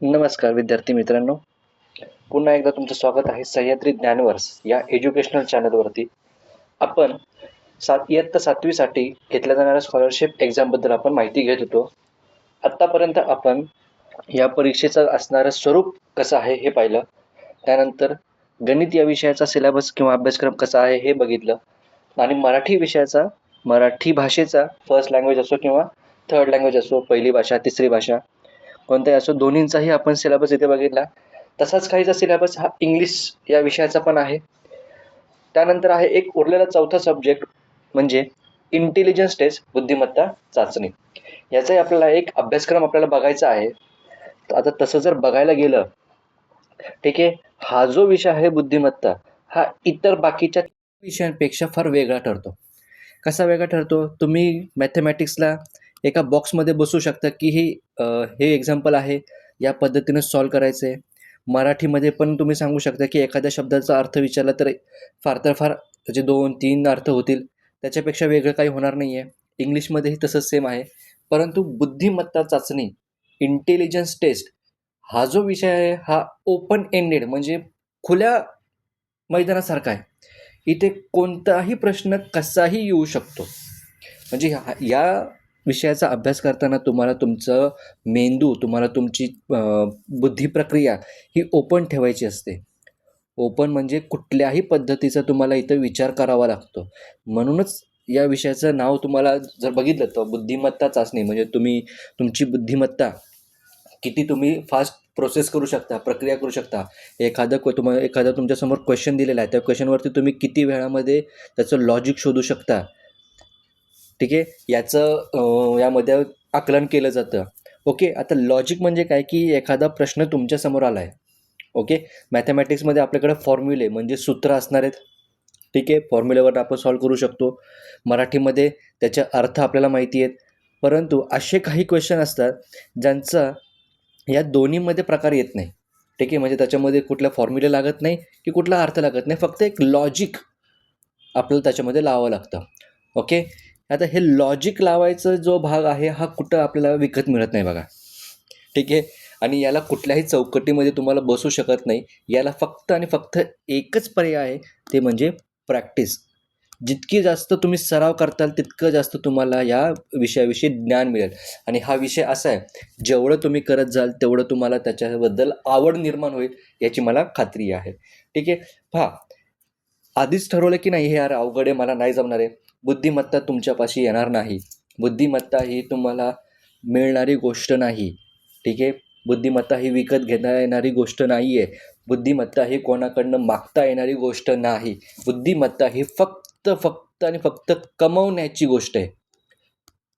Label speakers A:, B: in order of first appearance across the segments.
A: नमस्कार विद्यार्थी मित्रांनो. पुन्हा एकदा तुमचं स्वागत आहे सह्याद्री ज्ञानवर्स या एज्युकेशनल चॅनलवरती आपण सात इयत्ता सातवीसाठी घेतल्या जाणाऱ्या स्कॉलरशिप एक्झामबद्दल आपण माहिती घेत होतो. आत्तापर्यंत आपण या परीक्षेचं असणारं स्वरूप कसं आहे हे पाहिलं. त्यानंतर गणित या विषयाचा सिलेबस किंवा अभ्यासक्रम कसा आहे हे बघितलं. आणि मराठी विषयाचा मराठी भाषेचा फर्स्ट लँग्वेज असो किंवा थर्ड लँग्वेज असो पहिली भाषा तिसरी भाषा कोणताही असो दोन्हींचाही आपण सिलेबस इथे बघितला. तसाच काहीचा सिलेबस हा इंग्लिश या विषयाचा पण आहे. त्यानंतर आहे एक उरलेला चौथा सब्जेक्ट म्हणजे इंटेलिजन्स टेस्ट बुद्धिमत्ता चाचणी. याचाही आपल्याला एक अभ्यासक्रम आपल्याला बघायचा आहे. आता तसं जर बघायला गेलं ठीक आहे हा जो विषय आहे बुद्धिमत्ता हा इतर बाकीच्या विषयांपेक्षा फार वेगळा ठरतो. कसा वेगळा ठरतो? तुम्ही मॅथमॅटिक्सला एका बॉक्समध्ये बसू शकता की ही हे एक्झाम्पल आहे. या पद्धतीनं सॉल्व करायचं आहे मराठीमध्ये पण तुम्ही सांगू शकता की एखाद्या शब्दाचा अर्थ विचारला तर फार तर फार जे दोन तीन अर्थ होतील त्याच्यापेक्षा वेगळं काही होणार नाही आहे इंग्लिशमध्येही तसंच सेम आहे. परंतु बुद्धिमत्ता चाचणी इंटेलिजन्स टेस्ट हा जो विषय आहे हा ओपन एंडेड म्हणजे खुल्या मैदानासारखा आहे. इथे कोणताही प्रश्न कसाही येऊ शकतो. म्हणजे ह्या- या विषयाचा अभ्यास करताना तुम्हाला तुमचं मेंदू तुम्हाला तुमची बुद्धिप्रक्रिया बुद्धी प्रक्रिया ही ओपन ठेवायची असते. ओपन म्हणजे कुठल्याही पद्धतीचा तुम्हाला इथं विचार करावा लागतो. म्हणूनच या विषयाचं नाव तुम्हाला जर बघितलं तर बुद्धिमत्ता चाचणी म्हणजे तुम्ही तुमची बुद्धिमत्ता किती तुम्ही फास्ट प्रोसेस करू शकता प्रक्रिया करू शकता. एखादं क्व तुम्हाला एखादा तुमच्यासमोर क्वेश्चन दिलेला आहे त्या क्वेश्चनवरती तुम्ही किती वेळामध्ये त्याचं लॉजिक शोधू शकता. ठीक आहे? याचं यामध्ये आकलन केलं जातं. ओके? आता लॉजिक म्हणजे काय? की एखादा प्रश्न तुमच्यासमोर आला आहे ओके? मॅथमॅटिक्समध्ये आपल्याकडे फॉर्म्युले म्हणजे सूत्र असणार आहेत. ठीक आहे? फॉर्म्युलेवर आपण सॉल्व करू शकतो. मराठीमध्ये त्याचे अर्थ आपल्याला माहिती आहेत. परंतु असे काही क्वेश्चन असतात ज्यांचा या दोन्हीमध्ये प्रकार येत नाही. ठीक आहे? म्हणजे त्याच्यामध्ये कुठला फॉर्म्युले लागत नाही की कुठला अर्थ लागत नाही. फक्त एक लॉजिक आपल्याला त्याच्यामध्ये लावावं लागतं. ओके? आता हे लॉजिक लावायचा जो भाग आहे हा कुठं आपल्याला विकत मिळत नाही बघा. ठीक आहे? आणि याला कुठल्याही चौकटीमध्ये तुम्हाला बसू शकत नाही. याला फक्त आणि फक्त एकच पर्याय आहे ते म्हणजे प्रॅक्टिस जितकी जास्त तुम्ही सराव करताल तितकं जास्त तुम्हाला या विषयाविषयी ज्ञान मिळेल. आणि हा विषय असा आहे जेवढं तुम्ही करत जाल तेवढं तुम्हाला त्याच्याबद्दल आवड निर्माण होईल याची मला खात्री आहे. ठीक आहे? पहा आधीच ठरवलं की नाही हे यार अवघड आहे मला नाही जमणार आहे. बुद्धिमत्ता तुमच्यापाशी येणार नाही. बुद्धिमत्ता ही तुम्हाला मिळणारी गोष्ट नाही. ठीक आहे? बुद्धिमत्ता ही विकत घेता येणारी गोष्ट नाही आहे बुद्धिमत्ता ही कोणाकडनं मागता येणारी गोष्ट नाही. बुद्धिमत्ता ही फक्त फक्त आणि फक्त कमवण्याची गोष्ट आहे.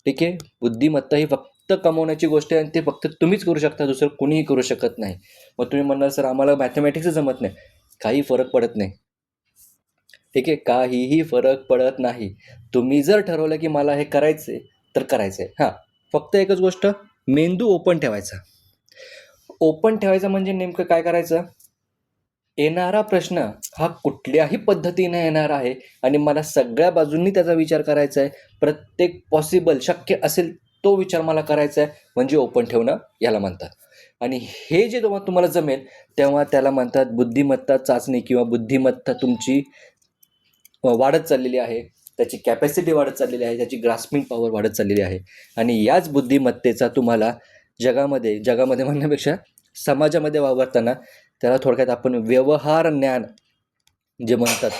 A: ठीक आहे? बुद्धिमत्ता ही फक्त कमवण्याची गोष्ट आहे आणि ते फक्त तुम्हीच करू शकता दुसरं कुणीही करू शकत नाही. मग तुम्ही म्हणणार सर आम्हाला मॅथमॅटिक्सच जमत नाही. काही फरक पडत नाही. ठीक आहे काहीही फरक पडत नाही. तुम्ही जर ठरवलं की मला हे करायचं आहे तर करायचं आहे हां फक्त एकच गोष्ट मेंदू ओपन ठेवायचा. ओपन ठेवायचा म्हणजे नेमकं काय करायचं? येणारा प्रश्न हा कुठल्याही पद्धतीने येणार आहे आणि मला सगळ्या बाजूंनी त्याचा विचार करायचा आहे प्रत्येक पॉसिबल शक्य असेल तो विचार मला करायचा आहे म्हणजे ओपन ठेवणं याला म्हणतात. आणि हे जे जेव्हा तुम्हाला जमेल तेव्हा त्याला म्हणतात बुद्धिमत्ता चाचणी किंवा बुद्धिमत्ता तुमची वाढत चाललेली आहे त्याची कॅपॅसिटी वाढत चाललेली आहे त्याची ग्रास्पिंग पॉवर वाढत चाललेली आहे. आणि याच बुद्धिमत्तेचा तुम्हाला जगामध्ये जगामध्ये म्हणण्यापेक्षा समाजामध्ये वावरताना त्याला थोडक्यात आपण व्यवहार ज्ञान जे म्हणतात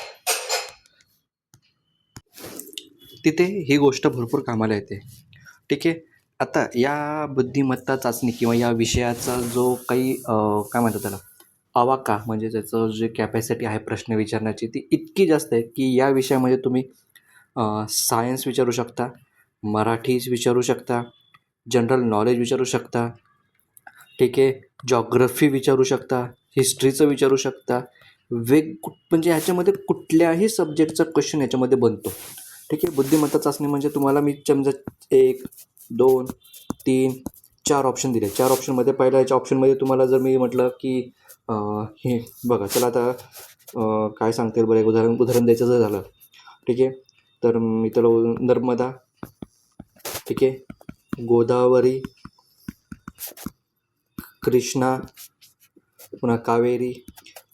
A: तिथे ही गोष्ट भरपूर कामाला येते. ठीक आहे? आता या बुद्धिमत्ता चाचणी किंवा या विषयाचा जो काही काय म्हणतात त्याला? आवाका म्हणजे त्याचं जे कॅपॅसिटी आहे प्रश्न विचारण्याची ती इतकी जास्त आहे की या विषयामध्ये तुम्ही सायन्स विचारू शकता मराठीच विचारू शकता जनरल नॉलेज विचारू शकता ठीक आहे जॉग्रफी विचारू शकता हिस्ट्रीचं विचारू शकता वेग कुठ म्हणजे ह्याच्यामध्ये कुठल्याही सब्जेक्टचा क्वेश्चन याच्यामध्ये बनतो. ठीक आहे बुद्धिमत्ता चाचणी म्हणजे तुम्हाला मी समजा एक दोन तीन चार ऑप्शन दिले. चार ऑप्शनमध्ये पहिल्या याच्या ऑप्शनमध्ये तुम्हाला जर मी म्हटलं की हे बघा चला आता काय सांगता येईल बरं एक उदाहरण उदाहरण द्यायचं जर झालं. ठीक आहे? तर मी त्याला नर्मदा ठीक आहे? गोदावरी कृष्णा पुन्हा कावेरी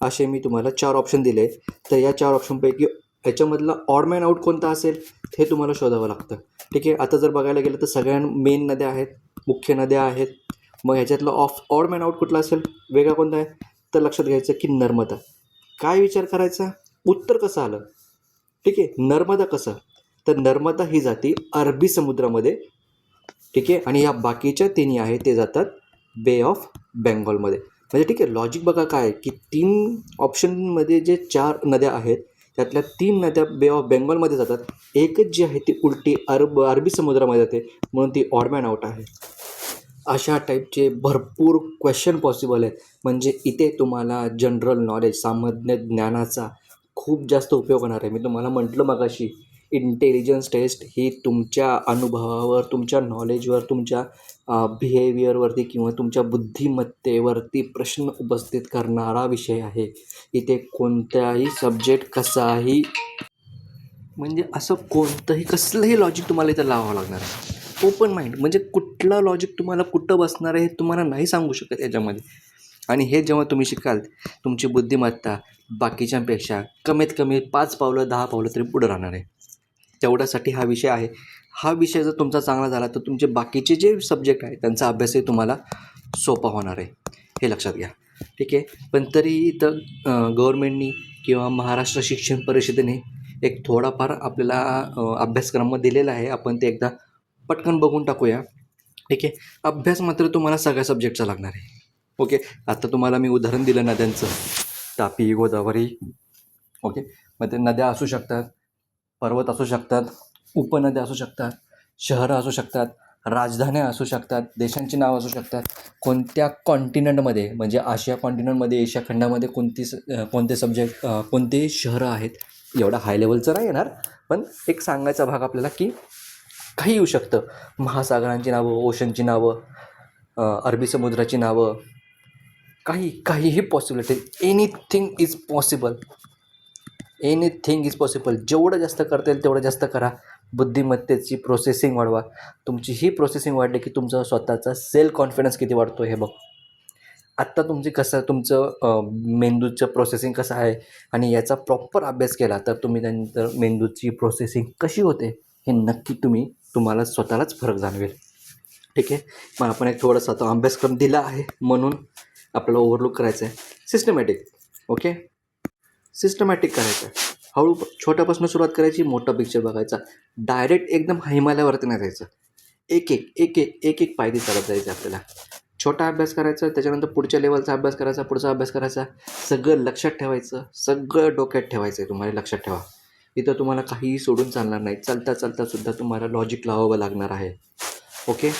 A: असे मी तुम्हाला चार ऑप्शन दिले तर या चार ऑप्शनपैकी याच्यामधला ऑड मॅन आउट कोणता असेल हे तुम्हाला शोधावं लागतं. ठीक आहे? आता जर बघायला गेलं तर सगळ्या मेन नद्या आहेत मुख्य नद्या आहेत. मग ह्याच्यातलं ऑफ ऑड मॅन आउट कुठला असेल? वेगळा कोणता आहे? तर लक्षात घ्यायचं की नर्मदा. काय विचार करायचा? उत्तर कसं आलं? ठीक आहे नर्मदा कसं? तर नर्मदा ही जाती अरबी समुद्रामध्ये ठीक आहे आणि या बाकीच्या तिन्ही आहेत ते जातात बे ऑफ बेंगॉलमध्ये म्हणजे ठीक आहे लॉजिक बघा काय आहे की तीन ऑप्शनमध्ये जे चार नद्या आहेत त्यातल्या तीन नद्या बे ऑफ बेंगॉलमध्ये जातात. एकच जी आहे ती उलटी अरब अरबी समुद्रामध्ये जाते म्हणून ती ऑडमॅन आउट आहे. अशा टाईपचे भरपूर क्वेश्चन पॉसिबल आहेत. म्हणजे इथे तुम्हाला जनरल नॉलेज सामान्य ज्ञानाचा खूप जास्त उपयोग होणार आहे. मी तुम्हाला म्हटलं मगाशी इंटेलिजन्स टेस्ट ही तुमच्या अनुभवावर तुमच्या नॉलेजवर तुमच्या बिहेवियरवरती किंवा तुमच्या बुद्धिमत्तेवरती प्रश्न उपस्थित करणारा विषय आहे. इथे कोणत्याही सब्जेक्ट कसाही म्हणजे असं कोणतंही कसलंही लॉजिक तुम्हाला इथं लावावं लागणार आहे. Open mind. म्हणजे कुठलं लॉजिक तुम्हाला कुठं बसणार आहे हे तुम्हाला नाही सांगू शकत याच्यामध्ये. आणि हे जेव्हा तुम्ही शिकाल तुमची बुद्धिमत्ता बाकीच्यांपेक्षा कमीत कमी पाच पावलं दहा पावलं तरी पुढं राहणार आहे. तेवढ्यासाठी हा विषय आहे. हा विषय जर तुमचा चांगला झाला तर तुमचे बाकीचे जे सब्जेक्ट आहेत त्यांचा अभ्यासही तुम्हाला सोपा होणार आहे. हे लक्षात घ्या. ठीक आहे? पण तरी इथं गव्हर्मेंटनी किंवा महाराष्ट्र शिक्षण परिषदेने एक थोडाफार आपल्याला अभ्यासक्रम दिलेला आहे. आपण ते एकदा पटकन बघून टाकूया. ठीक आहे? अभ्यास मात्र तुम्हाला सगळ्या सब्जेक्टचा लागणार आहे. ओके आता तुम्हाला मी उदाहरण दिलं नद्यांचं. तापी गोदावरी. ओके मग ते नद्या असू शकतात पर्वत असू शकतात उपनद्या असू शकतात शहरं असू शकतात राजधान्या असू शकतात देशांची नावं असू शकतात. कोणत्या कॉन्टिनेंटमध्ये म्हणजे आशिया कॉन्टिनेंटमध्ये एशिया खंडामध्ये कोणती स कोणते सब्जेक्ट कोणते शहरं आहेत? एवढा हाय लेवलचं नाही येणार पण एक सांगायचा भाग आपल्याला की काही येऊ शकतं. महासागरांची नावं ओशनची नावं अरबी समुद्राची नावं काही काहीही possibility anything is possible anything is possible जेवढं जास्त करता येईल तेवढं जास्त करा. बुद्धिमत्तेची प्रोसेसिंग वाढवा. तुमची ही प्रोसेसिंग वाढली की तुमचा स्वतःचा सेल्फ कॉन्फिडन्स किती वाढतो हे बघ. आत्ता तुमची कसं तुमचं मेंदूचं प्रोसेसिंग कसं आहे आणि याचा प्रॉपर अभ्यास केला तर तुम्ही त्यानंतर मेंदूची प्रोसेसिंग कशी होते हे नक्की तुम्ही तुम्हाला स्वतःलाच फरक जाणवेल. ठीक आहे? मग आपण एक थोडासा तो अभ्यासक्रम दिला आहे म्हणून आपल्याला ओव्हरलुक करायचं आहे सिस्टमॅटिक ओके सिस्टमॅटिक करायचं आहे हळू छोट्यापासून सुरुवात करायची मोठा पिक्चर बघायचा. डायरेक्ट एकदम हिमालयावरती नाही जायचं. एक एक एक एक एक एक पायरी चालत जायचं आपल्याला. छोटा अभ्यास करायचा त्याच्यानंतर पुढच्या लेवलचा अभ्यास करायचा पुढचा अभ्यास करायचा. सगळं लक्षात ठेवायचं. सगळं डोक्यात ठेवायचं आहे तुम्हाला लक्षात ठेवा. इथं तुम्हाला काहीही सोडून चालणार नाही. चालता चालतासुद्धा तुम्हाला लॉजिक लावावं लागणार आहे. ओके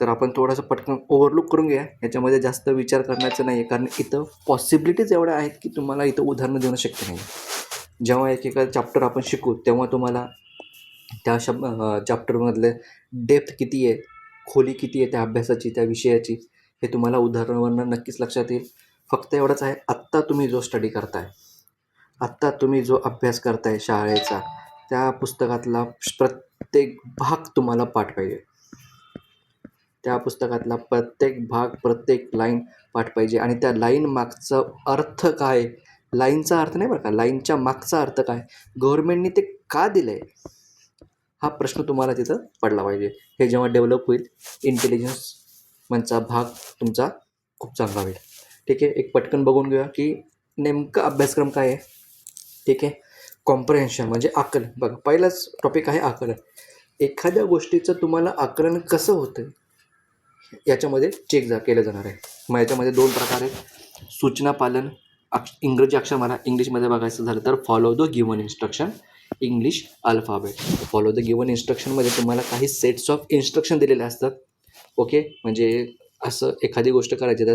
A: तर आपण थोडंसं पटकन ओव्हरलुक करून घ्या. याच्यामध्ये जास्त विचार करण्याचं नाही आहे कारण इथं पॉसिबिलिटीज एवढ्या आहेत की तुम्हाला इथं उदाहरणं देणं शक्य नाही. जेव्हा एकेका चॅप्टर आपण शिकू तेव्हा तुम्हाला त्या शब चॅप्टरमधले डेप्थ किती आहे खोली किती आहे त्या अभ्यासाची त्या विषयाची हे तुम्हाला उदाहरणावरनं नक्कीच लक्षात येईल. फक्त एवढंच आहे आत्ता तुम्ही जो स्टडी करताय आत्ता तुम्ही जो अभ्यास करताय शाळेचा त्या पुस्तकातला प्रत्येक भाग तुम्हाला पाठ पाहिजे त्या पुस्तकातला प्रत्येक भाग प्रत्येक लाईन पाठ पाहिजे आणि त्या लाईन मागचा अर्थ काय? लाईनचा अर्थ नाही बरं का? लाईनच्या मागचा अर्थ काय? गव्हर्मेंटने ते का दिलं आहे हा प्रश्न तुम्हाला तिथं पडला पाहिजे. हे जेव्हा डेव्हलप होईल इंटेलिजन्स म्हणचा भाग तुमचा खूप चांगला होईल. ठीक आहे एक पटकन बघून घेऊया की नेमकं अभ्यासक्रम काय आहे? ठीक आहे? कॉम्प्रहेन्शन म्हणजे आकलन. बघा पहिलाच टॉपिक आहे आकलन. एखाद्या गोष्टीचं तुम्हाला आकलन कसं होतं याच्यामध्ये चेक जा केलं जाणार आहे. मग याच्यामध्ये दोन प्रकार आहेत. सूचना पालन अक्ष इंग्रजी अक्षर मला इंग्लिशमध्ये बघायचं झालं तर follow the given instruction English alphabet follow the given इन्स्ट्रक्शनमध्ये तुम्हाला काही सेट्स ऑफ इन्स्ट्रक्शन दिलेले असतात. ओके? म्हणजे असं एखादी गोष्ट करायची तर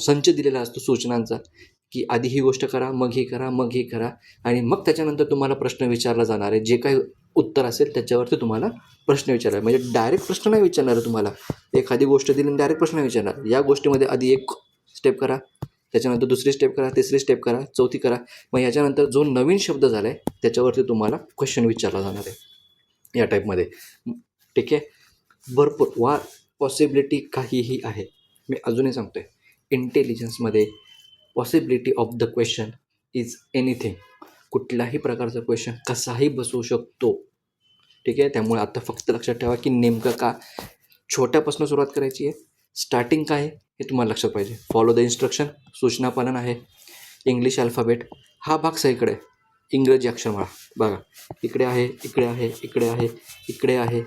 A: संच दिलेला असतो सूचनांचा. की आधी ही गोष्ट करा मग ही करा मग ही करा. आणि मग त्याच्यानंतर तुम्हाला प्रश्न विचारला जाणार आहे. जे काही उत्तर असेल त्याच्यावरती तुम्हाला प्रश्न विचारला म्हणजे डायरेक्ट प्रश्न नाही विचारणार आहे तुम्हाला. एखादी गोष्ट दिली डायरेक्ट प्रश्न विचारणार. या गोष्टीमध्ये आधी एक स्टेप करा. त्याच्यानंतर दुसरी स्टेप करा. तिसरी स्टेप करा. चौथी करा. मग याच्यानंतर जो नवीन शब्द झाला आहे त्याच्यावरती तुम्हाला क्वेश्चन विचारला जाणार आहे. या टाईपमध्ये ठीक आहे? भरपूर. वा पॉसिबिलिटी काहीही आहे. मी अजूनही सांगतो आहे इंटेलिजन्समध्ये possibility of the question is anything कुठलाही प्रकारचा क्वेश्चन कसाही बसवू शकतो. ठीक आहे? त्यामुळे आता फक्त लक्षात ठेवा की नेमकं का छोट्यापासून सुरुवात करायची आहे? स्टार्टिंग काय आहे? हे तुम्हाला लक्षात पाहिजे. फॉलो द इन्स्ट्रक्शन सूचना पालन आहे. इंग्लिश अल्फाबेट हा भाग सगळीकडे. आहे इंग्रजी अक्षरमाळा. बघा. इकडे आहे इकडे आहे इकडे आहे इकडे आहे.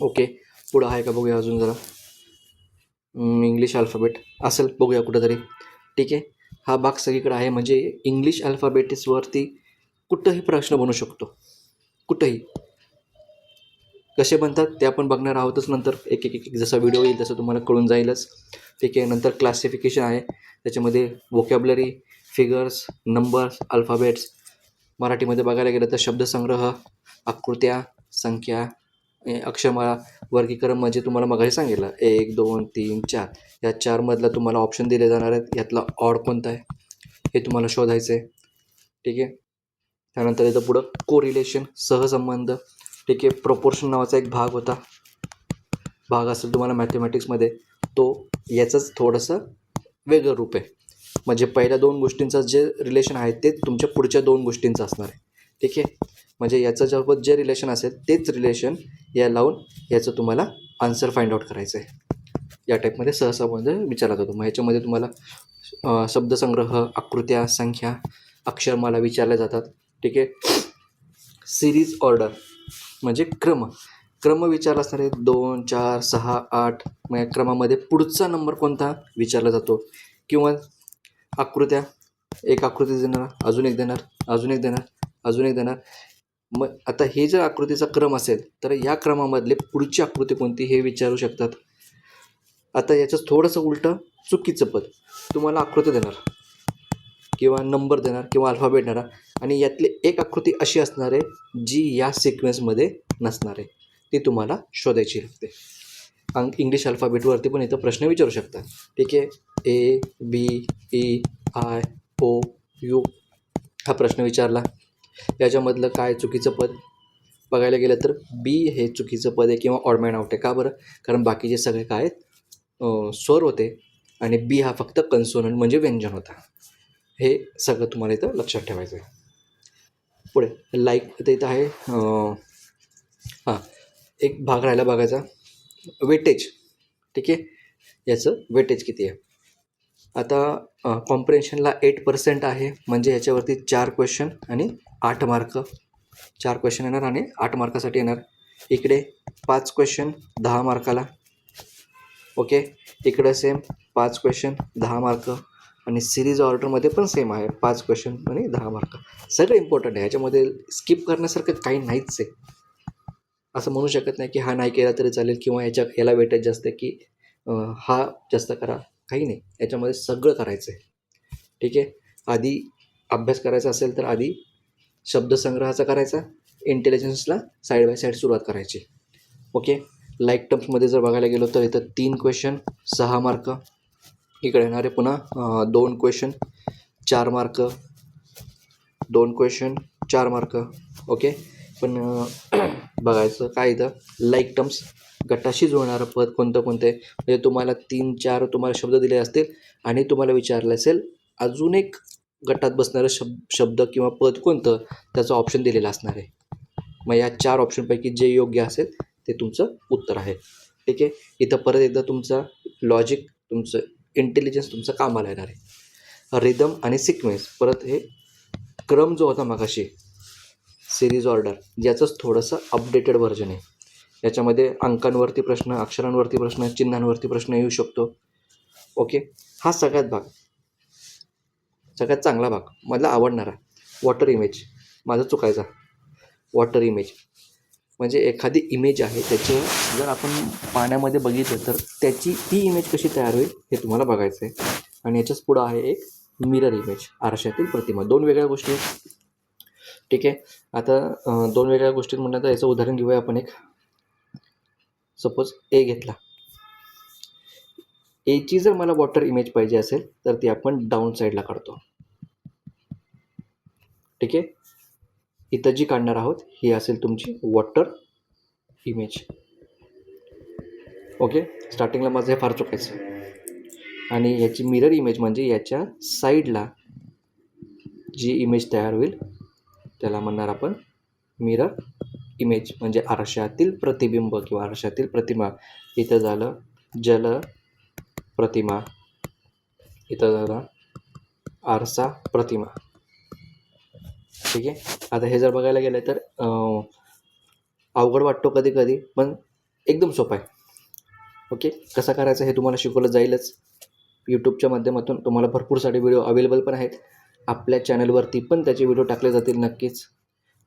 A: ओके पुढं आहे का? बघूया अजून जरा. इंग्लिश अल्फाबेट असेल बघूया कुठंतरी. ठीक आहे? हा भाग सगळीकडे आहे. म्हणजे इंग्लिश अल्फाबेटिसवरती कुठंही प्रश्न बनू शकतो. कुठंही. कसे बनतात ते आपण बघणार आहोतच नंतर. एक एक एक जसा व्हिडिओ येईल तसं तुम्हाला कळून जाईलच. ठीक आहे? नंतर क्लासिफिकेशन आहे. त्याच्यामध्ये वोकॅबलरी फिगर्स नंबर्स अल्फाबेट्स मराठीमध्ये बघायला गेलं तर शब्दसंग्रह आकृत्या संख्या अक्षमाळा वर्गीकरण म्हणजे तुम्हाला मगाशी सांगितलं. एक दोन तीन चार. या चारमधला तुम्हाला ऑप्शन दिले जाणार आहेत. यातला ऑड कोणता आहे? हे तुम्हाला शोधायचं आहे ठीक आहे? त्यानंतर येतं पुढं कोरिलेशन सहसंबंध. ठीक आहे? प्रोपोर्शन नावाचा एक भाग होता. भाग असेल तुम्हाला मॅथमॅटिक्समध्ये तो याचंच थोडंसं वेगळं रूप आहे. म्हणजे पहिल्या दोन गोष्टींचं जे रिलेशन आहे ते तुमच्या पुढच्या दोन गोष्टींचं असणार आहे. ठीक आहे? म्हणजे याचं जे रिलेशन असेल तेच रिलेशन या लावून याचं तुम्हाला आन्सर फाइंड आउट करायचं आहे. या टाईपमध्ये सहसा म्हणजे विचारला जातो मग ह्याच्यामध्ये तुम्हाला शब्दसंग्रह आकृत्या संख्या अक्षरमाला विचारल्या जातात. ठीक आहे? सिरीज ऑर्डर म्हणजे क्रम. क्रम विचारला असणारे दोन चार सहा आठ मग या क्रमामध्ये पुढचा नंबर कोणता? विचारला जातो. किंवा आकृत्या एक आकृती देणार अजून एक देणार अजून एक देणार अजून एक देणार. मग आता हे जर आकृतीचा क्रम असेल तर या क्रमामधले पुढची आकृती कोणती हे विचारू शकतात? आता याचं थोडंसं उलटं चुकीचं पद. तुम्हाला आकृती देणार. किंवा नंबर देणार किंवा अल्फाबेट देणार. आणि यातली एक आकृती अशी असणार आहे जी या सिक्वेन्समध्ये नसणार. आहे ती तुम्हाला शोधायची लागते. अंग इंग्लिश अल्फाबेटवरती पण इथं प्रश्न विचारू शकतात. ठीक आहे? A B E I O U हा प्रश्न विचारला. याच्यामधलं काय चुकीचं पद? बघायला गेलं तर बी हे चुकीचं पद आहे किंवा ऑडमॅन आउट आहे. का बरं? कारण बाकीचे सगळे काय आहेत स्वर होते आणि बी हा फक्त कन्सोनंट म्हणजे व्यंजन होता. हे सगळं तुम्हाला इथं लक्षात ठेवायचं आहे. पुढे लाईक ते इथं आहे हां एक भाग राहिला बघायचा. वेटेज ठीक आहे? याचं वेटेज किती आहे? आता कॉम्प्रेन्शनला एट पर्सेंट आहे म्हणजे ह्याच्यावरती चार क्वेश्चन आणि आठ मार्क. चार क्वेश्चन येणार आणि आठ मार्कासाठी येणार. इकडे पाच क्वेश्चन दहा मार्काला. ओके इकडं सेम पाच क्वेश्चन दहा मार्क. आणि सिरीज ऑर्डरमध्ये पण सेम आहे. पाच क्वेश्चन आणि दहा मार्क. सगळं इम्पॉर्टंट आहे. ह्याच्यामध्ये स्किप करण्यासारखं काही नाहीच आहे. असं म्हणू शकत नाही की हा नाही केला तरी चालेल किंवा याच्या याला वेटेज जास्त की हा जास्त करा. काही नाही. याच्यामध्ये सगळं करायचं आहे ठीक आहे? आधी अभ्यास करायचा असेल तर आधी शब्दसंग्रहाचा करायचा इंटेलिजन्सला साईड बाय साईड सुरुवात करायची. ओके लाईक टर्म्समध्ये जर बघायला गेलो तर इथं तीन क्वेश्चन सहा मार्क इकडे येणारे पुन्हा दोन क्वेश्चन चार मार्क दोन क्वेश्चन चार मार्क ओके पण बघायचं काय इथं? लाईक टर्म्स गटाशी जुळणारं पद कोणतं कोणतं? आहे म्हणजे तुम्हाला तीन चार तुम्हाला शब्द दिले असतील आणि तुम्हाला विचारलं असेल अजून एक गटात बसणारं शब शब्द किंवा पद कोणतं त्याचं ऑप्शन दिलेलं असणार आहे. मग या चार ऑप्शनपैकी जे योग्य असेल ते तुमचं उत्तर आहे. ठीक आहे? इथं परत एकदा तुमचा लॉजिक तुमचं इंटेलिजन्स तुमचं कामाला येणार आहे. रिदम आणि सिक्वेन्स परत हे क्रम जो होता मगाशी सिरीज ऑर्डर याचंच थोडंसं अपडेटेड व्हर्जन आहे. याच्यामध्ये अंकांवरती प्रश्न अक्षरांवरती प्रश्न चिन्हांवरती प्रश्न येऊ शकतो. ओके? हा सगळ्यात भाग. सगळ्यात चांगला भाग मला आवडणारा वॉटर इमेज माझा चुकायचा. वॉटर इमेज म्हणजे एखादी इमेज आहे त्याचं जर आपण पाण्यामध्ये बघितलं तर त्याची ती इमेज कशी तयार होईल हे तुम्हाला बघायचं आहे आणि याच्याच पुढं आहे एक मिरर इमेज आरशातील प्रतिमा. दोन वेगळ्या गोष्टी. आहेत ठीक आहे? आता दोन वेगळ्या गोष्टीत म्हणलं तर याचं उदाहरण घेऊया आपण एक. सपोज ए घेतला. एची जर मला वॉटर इमेज पाहिजे असेल तर ती आपण डाऊन साईडला काढतो. ठीक आहे? इथं जी काढणार आहोत ही असेल तुमची वॉटर इमेज ओके स्टार्टिंगला माझं हे फार चुकायचं. आणि याची मिरर इमेज म्हणजे याच्या साईडला जी इमेज तयार होईल त्याला म्हणणार आपण मिरर इमेज म्हणजे आरशातील प्रतिबिंब किंवा आरशातील प्रतिमा. इथं झालं जल प्रतिमा. इथं झालं आरसा प्रतिमा. ठीक आहे? आता हे जर बघायला गेलं तर अवघड वाटतो कधी कधी पण एकदम सोपं आहे. ओके? कसं करायचं हे तुम्हाला शिकवलं जाईलच. यूट्यूबच्या माध्यमातून तुम्हाला भरपूर सारे व्हिडिओ अवेलेबल पण आहेत. आपल्या चॅनलवरती पण त्याचे व्हिडिओ टाकले जातील नक्कीच.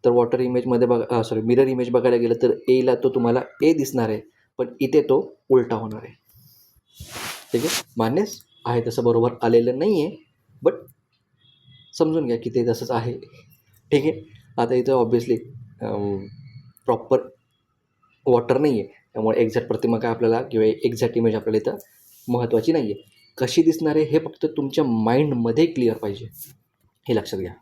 A: तर वॉटर इमेजमध्ये बघा सॉरी मिरर इमेज बघायला गेलं तर एला तो तुम्हाला ए दिसणार आहे पण इथे तो उलटा होणार आहे. ठीक आहे? मान्यच आहे तसं बरोबर आलेलं नाही आहे बट समजून घ्या की ते तसंच आहे. ठीक आहे. आता इथं ऑब्विसली प्रॉपर वॉटर नाही आहे त्यामुळे एक्झॅक्ट प्रतिमा काय आपल्याला किंवा एक्झॅक्ट इमेज आपल्याला इथं महत्त्वाची नाही आहे कशी दिसणार आहे हे फक्त तुमच्या माइंडमध्ये क्लिअर पाहिजे. हे लक्षात घ्या.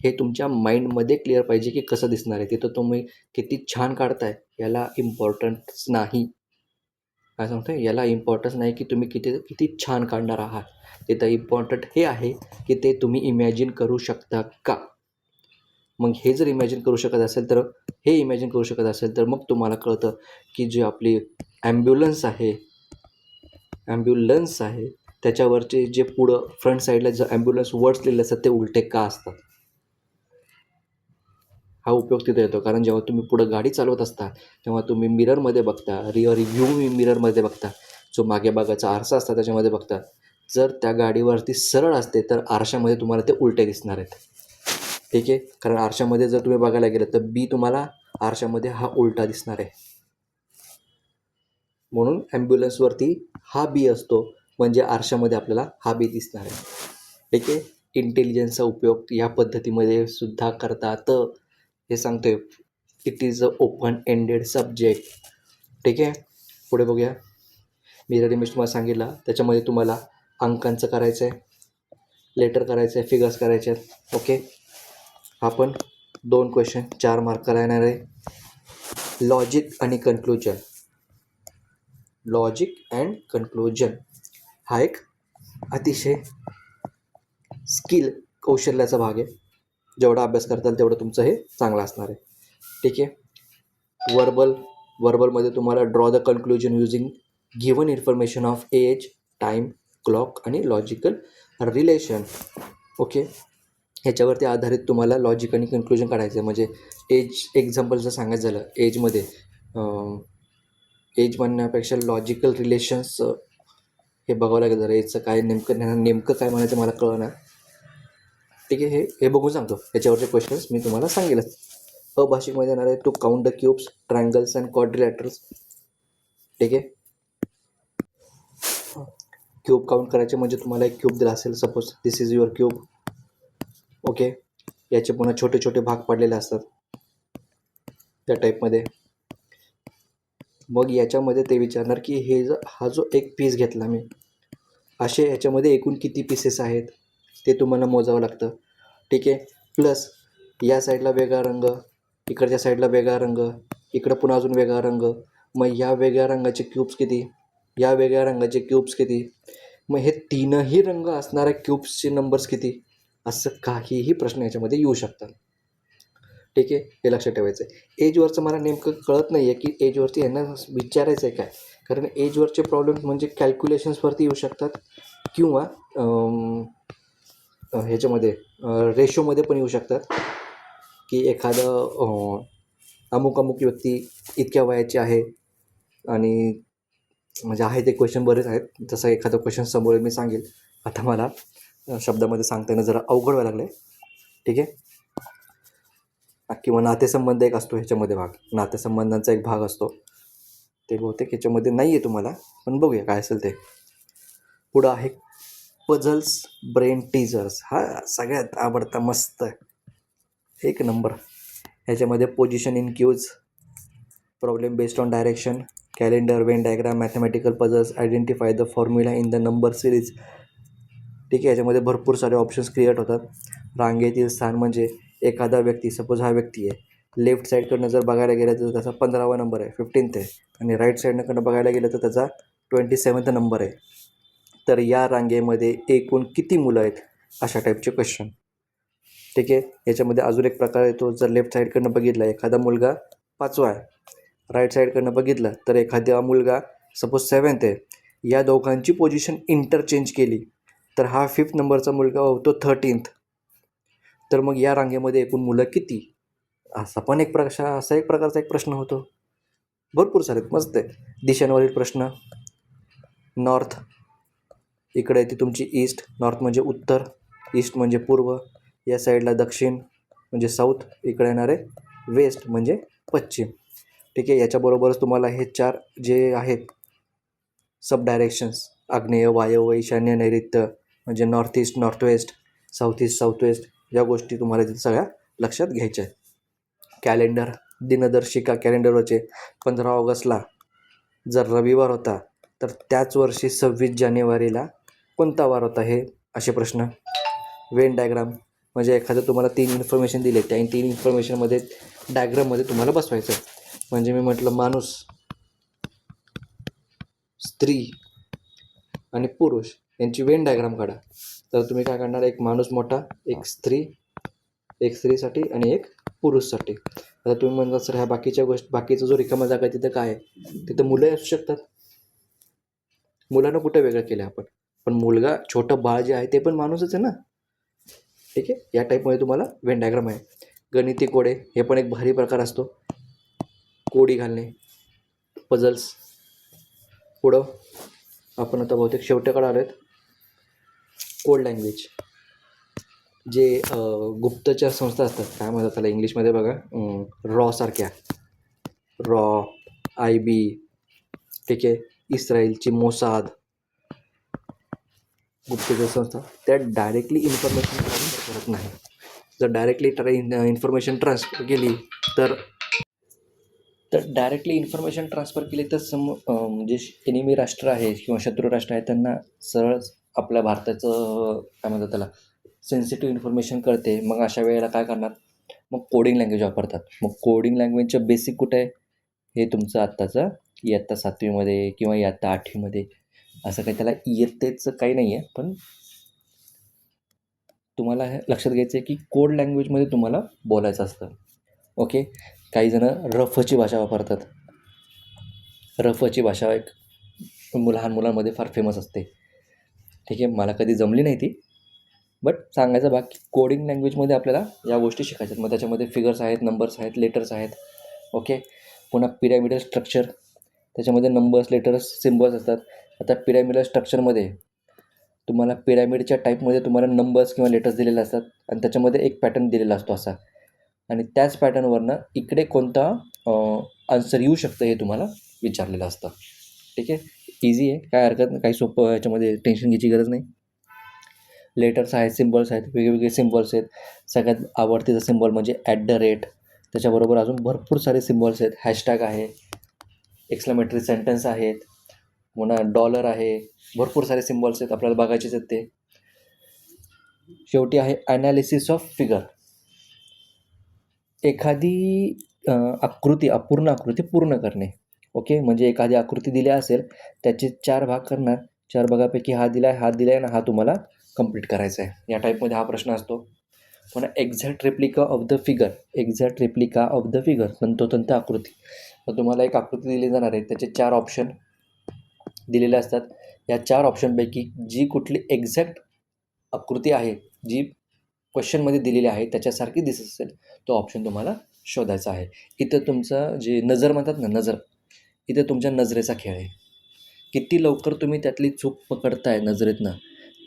A: हे तुमच्या माइंडमध्ये क्लिअर पाहिजे की कसं दिसणार आहे. तिथं तुम्ही किती छान काढताय. याला इम्पॉर्टन्स नाही. काय सांगतोय? याला इम्पॉर्टन्स नाही की तुम्ही किती किती छान काढणार आहात. तिथं इम्पॉर्टंट हे आहे की ते तुम्ही इमॅजिन करू शकता का? मग हे जर इमॅजिन करू शकत असेल तर हे इमॅजिन करू शकत असेल तर मग तुम्हाला कळतं की जी आपली ॲम्ब्युलन्स आहे ॲम्ब्युलन्स आहे त्याच्यावरचे जे पुढं फ्रंट साईडला जे ॲम्ब्युलन्स वर्ड्स लिहिलेले असतात ते उलटे का असतात? हा उपयोग तिथे येतो. कारण जेव्हा तुम्ही पुढं गाडी चालवत असता तेव्हा तुम्ही मिररमध्ये बघता रिअर व्ह्यू मिररमध्ये बघता. जो मागे भागाचा आरसा असता त्याच्यामध्ये बघता. जर त्या गाडीवरती सरळ असते तर आरशामध्ये तुम्हाला ते उलटे दिसणार आहेत. ठीक आहे? कारण आरशामध्ये जर तुम्ही बघायला गेलं तर बी तुम्हाला आरशामध्ये हा उलटा दिसणार आहे. म्हणून ॲम्ब्युलन्सवरती हा बी असतो म्हणजे आरशामध्ये आपल्याला हा बी दिसणार आहे. ठीक आहे? इंटेलिजन्सचा उपयोग या पद्धतीमध्ये सुद्धा करतात. हे सांगतो आहे it is a open ended subject ठीक आहे? पुढे बघूया. मी रेडी मी तुम्हाला सांगितला त्याच्यामध्ये तुम्हाला अंकांचं करायचं आहे लेटर करायचं आहे फिगर्स करायचे आहेत. ओके आपण दोन क्वेश्चन चार मार्कर येणार आहे. लॉजिक आणि कन्क्लुजन लॉजिक अँड कन्क्लुजन हा एक अतिशय स्किल कौशल्याचा भाग आहे. जेवढा अभ्यास करताल तेवढं तुमचं हे चांगलं असणार आहे. ठीक आहे? वर्बल वर्बलमध्ये तुम्हाला draw the conclusion using given information of age time clock आणि लॉजिकल रिलेशन ओके ह्याच्यावरती आधारित तुम्हाला लॉजिक आणि कन्क्लुजन काढायचं आहे. म्हणजे एज एक्झाम्पल जर सांगायचं झालं एजमध्ये एज म्हणण्यापेक्षा लॉजिकल रिलेशन्स हे बघावं लागेल जरा. एजचं काय नेमकं नेमकं काय म्हणायचं मला कळणार ठीक आहे हे हे बघून सांगतो. याच्यावरचे क्वेश्चन्स मी तुम्हाला सांगेलच. अभाषिकमध्ये येणार आहे to count the cubes triangles and quadrilaterals ठीक आहे? क्यूब काउंट करायचे म्हणजे तुम्हाला एक क्यूब दिला असेल suppose this is your cube okay याचे पुन्हा छोटे छोटे भाग पडलेले असतात. त्या टाईपमध्ये मग याच्यामध्ये ते विचारणार की हे जो हा जो एक पीस घेतला मी असे याच्यामध्ये एकूण किती पीसेस आहेत? ते तुम्हाला मोजावं लागतं. ठीक आहे? प्लस या साईडला वेगळा रंग इकडच्या साईडला वेगळा रंग इकडं पुन्हा अजून वेगळा रंग. मग या वेगळ्या रंगाचे क्यूब्स किती? या वेगळ्या रंगाचे क्यूब्स किती? मग हे तीनही रंग असणाऱ्या क्यूब्सचे नंबर्स किती? असं काहीही प्रश्न याच्यामध्ये येऊ शकतात. ठीक आहे? हे लक्षात ठेवायचं आहे एजवरचं मला नेमकं कळत नाही आहे की एजवरती यांना विचारायचं आहे काय? कारण एजवरचे प्रॉब्लेम्स म्हणजे कॅल्क्युलेशन्सवरती येऊ शकतात किंवा ह्याच्यामध्ये रेशोमध्ये पण येऊ शकतात. की एखादं अमुक अमुक व्यक्ती इतक्या वयाची आहे आणि म्हणजे आहे ते क्वेश्चन बरेच आहेत. जसं एखादं क्वेश्चन समोर मी सांगेल. आता मला शब्दामध्ये सांगता येणं जरा अवघड व्हायला लागलं आहे ठीक आहे? किंवा नातेसंबंध एक असतो ह्याच्यामध्ये भाग. नातेसंबंधांचा एक भाग असतो. ते बहुतेक ह्याच्यामध्ये नाही आहे तुम्हाला पण बघूया काय असेल ते. पुढं आहे पझल्स ब्रेन टीजर्स हा सगळ्यात आवडता मस्त एक नंबर ह्याच्यामध्ये position in queues problem based on direction calendar Venn diagram mathematical puzzles identify the formula in the number series ठीक आहे याच्यामध्ये भरपूर सारे ऑप्शन्स क्रिएट होतात. रांगेतील स्थान म्हणजे एखादा व्यक्ती सपोज हा व्यक्ती आहे. लेफ्ट साईडकडनं जर बघायला गेलं तर त्याचा पंधरावा नंबर आहे फिफ्टीन्थ आहे. आणि राईट साईडनं बघायला गेलं तर त्याचा ट्वेंटी सेवन्थ नंबर आहे. तर या रांगेमध्ये एकूण किती मुलं आहेत? अशा टाईपचे क्वेश्चन ठीक आहे? याच्यामध्ये अजून एक प्रकार येतो. जर लेफ्ट साईडकडनं बघितला एखादा मुलगा पाचवा आहे. राईट साईडकडनं बघितलं तर एखादा मुलगा सपोज सेवन्थ आहे. या दोघांची पोझिशन इंटरचेंज केली तर हा फिफ्थ नंबरचा मुलगा होतो थर्टीन्थ तर मग या रांगेमध्ये एकूण मुलं किती? असा पण एक प्रश्न असा एक प्रकारचा एक प्रश्न होतो. भरपूर सारे मस्त आहे. दिशांवरील प्रश्न. नॉर्थ इकडे येते तुमची ईस्ट नॉर्थ म्हणजे उत्तर ईस्ट म्हणजे पूर्व या साईडला दक्षिण म्हणजे साऊथ इकडे येणार आहे वेस्ट म्हणजे पश्चिम. ठीक आहे याच्याबरोबरच तुम्हाला हे चार जे आहेत सब डायरेक्शन्स आग्नेय वायव्य ईशान्य नैऋत्य म्हणजे north east north west south east south west या गोष्टी तुम्हाला तिथे सगळ्या लक्षात घ्यायच्या आहेत. कॅलेंडर दिनदर्शिका कॅलेंडरवरचे पंधरा ऑगस्टला जर रविवार होता तर त्याच वर्षी सव्वीस जानेवारीला कोणता वार होता हे? असे प्रश्न. वेन डायग्राम म्हणजे एखादं तुम्हाला तीन इन्फॉर्मेशन दिले त्या तीन इन्फॉर्मेशनमध्ये डायग्राममध्ये तुम्हाला बसवायचं म्हणजे मी म्हटलं माणूस स्त्री आणि पुरुष यांची वेन डायग्राम काढा. तर तुम्ही काय काढणार एक माणूस मोठा एक स्त्री एक स्त्रीसाठी आणि एक पुरुषसाठी. आता तुम्ही म्हणता सर ह्या बाकीच्या गोष्टी बाकीचा जो रिकामा जागा आहे तिथं काय आहे? तिथं मुलंही असू शकतात. मुलांना कुठं वेगळं केलं आपण? पण मुलगा छोटं बाळ जे आहे ते पण माणूसच आहे ना? ठीक आहे? या टाईपमध्ये तुम्हाला वेन डायग्राम आहे. गणिती कोडे हे पण एक भारी प्रकार असतो. कोडी घालणे पझल्स पुढं आपण आता बहुतेक शेवट्याकडे आलो आहेत कोड लँग्वेज जे गुप्तचर संस्था असतात काय म्हणतात त्याला इंग्लिशमध्ये बघा? रॉ सारख्या. रॉ आय बी ठीक आहे? इस्रायलची मोसाद. गुप्तचर संस्था त्या डायरेक्टली इन्फॉर्मेशन ट्रान्सफर करत नाही. जर डायरेक्टली ट्रा इन्फॉर्मेशन ट्रान्सफर केली तर तर डायरेक्टली इन्फॉर्मेशन ट्रान्सफर केली तर सम जे म्हणजे एनिमी राष्ट्र आहे किंवा शत्रू राष्ट्र आहे त्यांना सरळ आपल्या भारताचं काय म्हणतात त्याला सेन्सिटिव्ह इन्फॉर्मेशन कळते. मग अशा वेळेला काय करणार? मग कोडिंग लँग्वेज वापरतात. मग कोडिंग लँग्वेजचं बेसिक कुठं आहे? हे तुमचं आत्ताचं इयत्ता सातवीमध्ये किंवा इयत्ता आठवीमध्ये. असं काही त्याला इयत्तेचं काही नाही आहे पण तुम्हाला हे लक्षात घ्यायचं आहे की कोड लँग्वेजमध्ये तुम्हाला बोलायचं असतं. ओके? काही जणं रफची भाषा वापरतात. रफची भाषा एक लहान मुलांमध्ये फार फेमस असते. ठीक आहे? मला कधी जमली नाही ती. बट सांगायचं भाग की कोडिंग लँग्वेजमध्ये आपल्याला या गोष्टी शिकायच्या आहेत. मग त्याच्यामध्ये फिगर्स आहेत नंबर्स आहेत लेटर्स आहेत. ओके? पुन्हा पिरॅमिडल स्ट्रक्चर त्याच्यामध्ये नंबर्स लेटर्स सिम्बल्स असतात. आता पिरॅमिडल स्ट्रक्चरमध्ये तुम्हाला पिरॅमिडच्या टाईपमध्ये तुम्हाला नंबर्स किंवा लेटर्स दिलेले असतात आणि त्याच्यामध्ये एक पॅटर्न दिलेला असतो असा. आणि त्याच पॅटर्नवरनं इकडे कोणता आन्सर येऊ शकतं हे तुम्हाला विचारलेलं असतं. ठीक आहे? इझी आहे. काय हरकत नाही. काही सोपं याच्यामध्ये टेन्शन घ्यायची गरज नाही. लेटर्स आहेत सिम्बल्स आहेत वेगवेगळे सिम्बल्स आहेत. सगळ्यात आवडतीचा सिम्बॉल म्हणजे ॲट द रेट त्याच्याबरोबर अजून भरपूर सारे सिम्बॉल्स आहेत. हॅशटॅग आहे. एक्सक्लामेटरी सेंटेन्स आहेत. पुन्हा डॉलर आहे. भरपूर सारे सिम्बॉल्स आहेत. आपल्याला बघायचेच आहेत ते. शेवटी आहे ॲनालिसिस ऑफ फिगर एखादी आकृती अपूर्ण आकृती पूर्ण करणे. ओके म्हणजे एखादी आकृती दिली असेल त्याचे चार भाग करणार. चार भागापैकी हा दिला आहे हा दिला आहे ना हा तुम्हाला कंप्लीट करायचा आहे. या टाईपमध्ये हा प्रश्न असतो. पुन्हा exact replica of the figure exact replica of the figure तंतोतंत आकृती. तर तुम्हाला एक आकृती दिली जाणार आहे. त्याचे चार ऑप्शन दिलेले असतात. या चार ऑप्शनपैकी जी कुठली एक्झॅक्ट आकृती आहे जी क्वेश्चनमध्ये दिलेली आहे त्याच्यासारखी दिसत असेल तो ऑप्शन तुम्हाला शोधायचा आहे. इथं तुमचं जे नजर म्हणतात ना नजर इथं तुमच्या नजरेचा खेळ आहे. किती लवकर तुम्ही त्यातली चूक पकडताय नजरेतनं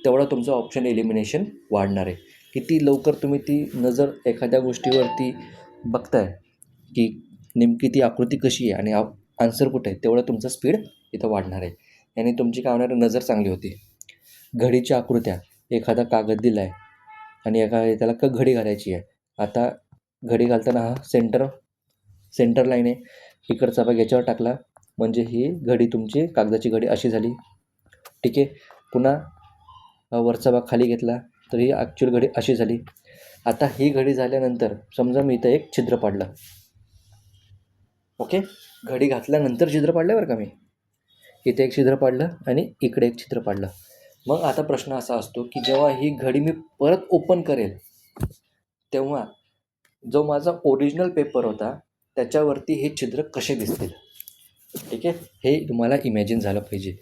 A: तेवढा तुमचं ऑप्शन एलिमिनेशन वाढणार आहे. किती लवकर तुम्ही ती नजर एखाद्या गोष्टीवरती बघताय? की नेमकी ती आकृती कशी आहे आणि आन्सर कुठे आहे? तेवढं तुमचं स्पीड इथं वाढणार आहे. याने तुमची काय होणार नजर चांगली होती. घडीच्या आकृत्या. एखादा कागद दिला आहे आणि एका त्याला क घडी घालायची आहे. आता घडी घालताना हा सेंटर सेंटर लाईन आहे. इकडचा भाग याच्यावर टाकला. म्हणजे ही घडी तुमची कागदाची घडी अशी झाली. ठीक आहे. पुन्हा वरचा भाग खाली घेतला. तर ही ॲक्च्युअल घडी अशी झाली. आता ही घडी झाल्यानंतर समजा मी इथं एक छिद्र पाडलं. ओके घडी घातल्यानंतर छिद्र पाडलं बरं का मी? इथे एक छिद्र पाडलं आणि इकडे एक छिद्र पाडलं. मग आता प्रश्न असा असतो की जेव्हा ही घडी मी परत ओपन करेल तेव्हा जो माझा ओरिजिनल पेपर होता त्याच्यावरती हे छिद्र कसे दिसतील? ठीक आहे? हे तुम्हाला इमॅजिन झालं पाहिजे.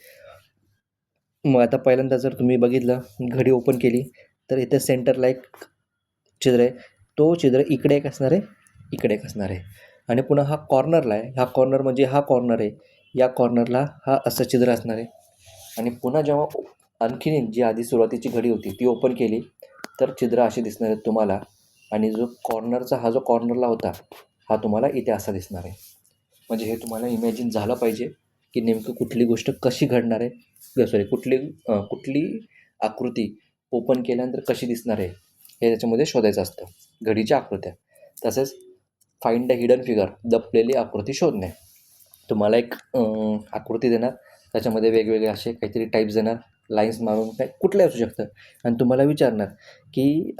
A: मग आता पहिल्यांदा जर तुम्ही बघितलं घडी ओपन केली तर इथे सेंटरला एक छिद्र आहे. तो छिद्र इकडे एक असणार आहे इकडे एक असणार आहे. आणि पुन्हा हा कॉर्नरला आहे. हा कॉर्नर म्हणजे हा कॉर्नर आहे. या कॉर्नरला हा असं छिद्र असणार आहे. आणि पुन्हा जेव्हा आणखीन जी आधी सुरुवातीची घडी होती ती ओपन केली तर छिद्र असे दिसणार आहेत तुम्हाला. आणि जो कॉर्नरचा हा जो कॉर्नरला होता हा तुम्हाला इथे असा दिसणार आहे. म्हणजे हे तुम्हाला इमॅजिन झालं पाहिजे की नेमकं कुठली गोष्ट कशी घडणार आहे. सॉरी कुठली कुठली आकृती ओपन केल्यानंतर कशी दिसणार आहे हे त्याच्यामध्ये शोधायचं असतं. घडीच्या आकृत्या. तसेच फाईंड द हिडन फिगर दपलेली आकृती शोधणे. तुम्हाला एक आकृती देणार. त्याच्यामध्ये वेगवेगळे असे काहीतरी टाईप्स देणार. लाईन्स मारून काय कुठले असू शकतं. आणि तुम्हाला विचारणार की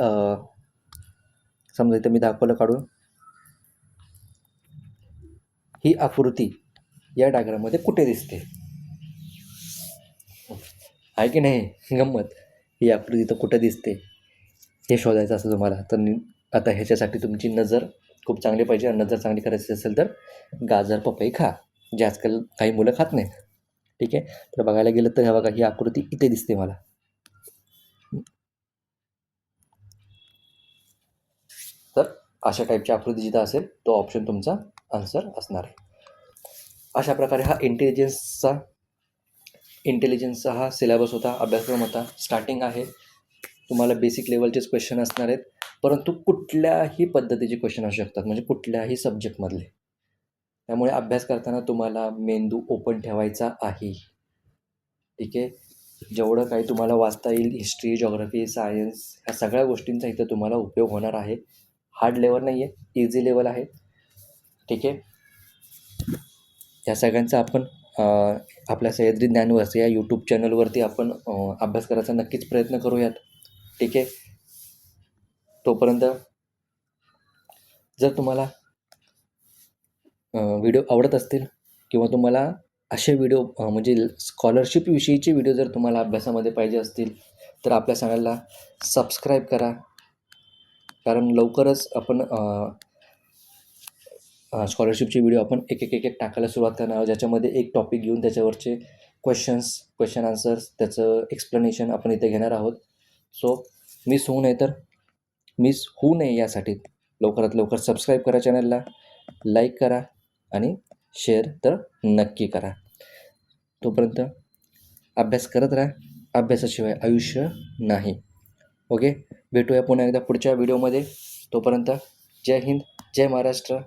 A: समजा इथं मी दाखवलं काढून. ही आकृती या डायग्राममध्ये कुठे दिसते? आहे की नाही? गंमत. ही आकृती तर कुठं दिसते हे शोधायचं असं तुम्हाला. तर आता ह्याच्यासाठी तुमची नजर खूप चांगली पाहिजे. आणि नजर चांगली करायची असेल तर गाजर पपई खा जे आजकाल काही मुलं खात नाहीत. ठीक आहे? तर बघायला गेलं तर ह्या बघा ही आकृती इथे दिसते मला. तर अशा टाईपची आकृती जिथं असेल तो ऑप्शन तुमचा आन्सर असणार आहे. अशा प्रकारे हा इंटेलिजन्सचा इंटेलिजन्सचा हा सिलेबस होता अभ्यासक्रम होता. स्टार्टिंग आहे. तुम्हाला बेसिक लेवलचेच क्वेश्चन असणार आहेत. परंतु कुठल्याही पद्धतीचे क्वेश्चन असू शकतात. म्हणजे कुठल्याही सब्जेक्टमधले त्यामुळे अभ्यास करताना तुम्हाला मेंदू ओपन ठेवायचा आहे. ठीक आहे? जेवढं काही तुम्हाला वाचता येईल हिस्ट्री जॉग्रफी सायन्स ह्या सगळ्या गोष्टींचा इथं तुम्हाला उपयोग होणार आहे. हार्ड लेवल नाही आहे इझी लेवल आहे. ठीक आहे? या सगळ्यांचा आपण आपल्या सह्याद्री ज्ञानवर्स या यूट्यूब चॅनलवरती आपण अभ्यास करायचा नक्कीच प्रयत्न करूयात. ठीक आहे? तोपर्यंत जर तुम्हाला व्हिडिओ आवडत असतील किंवा तुम्हाला असे व्हिडिओ म्हणजे स्कॉलरशिपविषयीचे व्हिडिओ जर तुम्हाला अभ्यासामध्ये पाहिजे असतील तर आपल्या चॅनलला सबस्क्राईब करा. कारण लवकरच आपण स्कॉलरशिपचे व्हिडिओ आपण एक एक एक एक टाकायला सुरुवात करणार आहोत. ज्याच्यामध्ये एक टॉपिक घेऊन त्याच्यावरचे क्वेश्चन्स क्वेश्चन आन्सर्स त्याचं एक्सप्लेनेशन आपण इथे घेणार आहोत. सो मिस होऊ नये तर मिस होऊ नये यासाठी लवकरात लवकर सबस्क्राईब करा चॅनलला लाईक करा आणि शेअर तर नक्की करा. तोपर्यंत अभ्यास करत राहा. अभ्यासाशिवाय आयुष्य नाही. ओके भेटूया पुन्हा एकदा पुढच्या व्हिडिओमध्ये तोपर्यंत जय हिंद जय महाराष्ट्र.